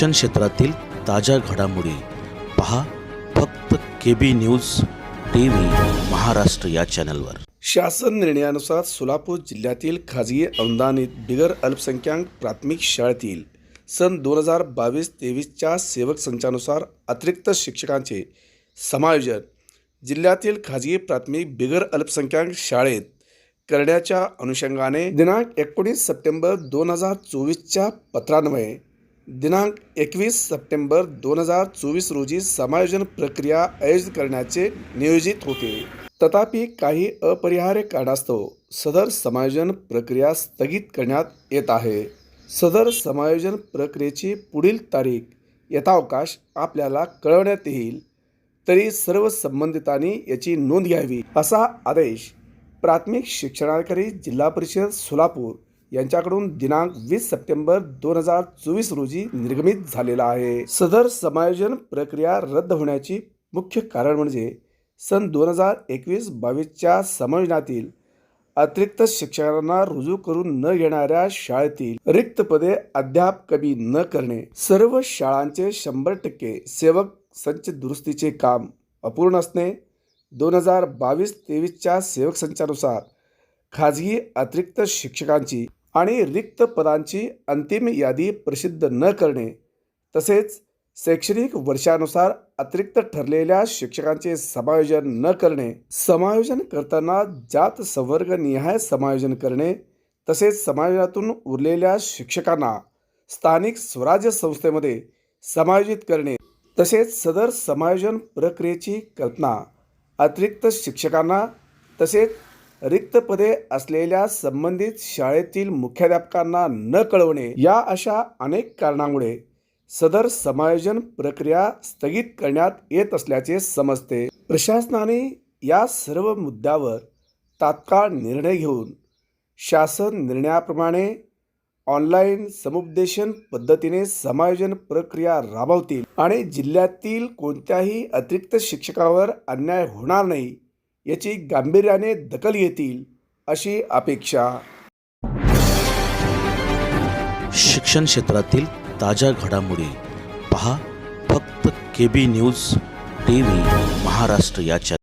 शिक्षण क्षेत्रातील ताज्या घडामोडी पहा फक्त K B news T V Maharashtra या चॅनलवर. शासन निर्णयानुसार सोलापूर जिल्ह्यातील खाजगी अनुदानित बिगर अल्पसंख्याक प्राथमिक शाळेतील सन दोन हजार बावीस तेवीसच्या सेवक संचानुसार अतिरिक्त शिक्षकांचे समायोजन जिल्ह्यातील खाजगी प्राथमिक बिगर अल्पसंख्याक शाळेत करण्याच्या अनुषंगाने दिनांक एकोणीस सप्टेंबर दोन हजार चोवीसच्या पत्रान्वये दिनांक एकवीस सप्टेंबर दोन हजार चोवीस रोजी समायोजन प्रक्रिया आयोजित करण्याचे नियोजित होते. तथापि काही अपरिहार्य कारणास्तव सदर समायोजन प्रक्रिया स्थगित करण्यात येत आहे. सदर समायोजन प्रक्रियेची पुढील तारीख यथावकाश आपल्याला कळवण्यात येईल. तरी सर्व संबंधितांनी याची नोंद घ्यावी असा आदेश प्राथमिक शिक्षणाधिकारी जिल्हा परिषद सोलापूर यांच्याकडून दिनांक वीस सप्टेंबर दोन हजार चोवीस रोजी निर्गमित झालेला आहे. सदर समायोजन प्रक्रिया रद्द होण्याची मुख्य कारण म्हणजे सन दोन हजार एकवीस बावीसच्या समायोजनातील अतिरिक्त शिक्षकांना रुजू करून न घेणाऱ्या शाळेतील रिक्त पदे अद्याप कमी न करणे सर्व शाळांचे शंभर टक्के सेवक संच दुरुस्तीचे काम अपूर्ण असणे दोन हजार बावीस तेवीसच्या सेवक संचानुसार खाजगी अतिरिक्त शिक्षकांची आणि रिक्त पदांची अंतिम यादी प्रसिद्ध न करणे तसेच शैक्षणिक वर्षानुसार अतिरिक्त ठरलेल्या शिक्षकांचे समायोजन न करणे समायोजन करताना जात संवर्गनिहाय समायोजन करणे तसेच समायोजनातून उरलेल्या शिक्षकांना स्थानिक स्वराज्य संस्थेमध्ये समायोजित करणे तसेच सदर समायोजन प्रक्रियेची कल्पना अतिरिक्त शिक्षकांना तसेच रिक्त पदे असलेल्या संबंधित शाळेतील मुख्याध्यापकांना न कळवणे या अशा अनेक कारणामुळे सदर समायोजन प्रक्रिया स्थगित करण्यात येत असल्याचे समजते. प्रशासनाने या सर्व मुद्द्यावर तात्काळ निर्णय घेऊन शासन निर्णयाप्रमाणे ऑनलाईन समुपदेशन पद्धतीने समायोजन प्रक्रिया राबवतील आणि जिल्ह्यातील कोणत्याही अतिरिक्त शिक्षकावर अन्याय होणार नाही याची गांभीर्याने दखल घेतील अशी अपेक्षा. शिक्षण क्षेत्रातील ताज्या घडामोडी पहा फक्त K B news T V Maharashtra या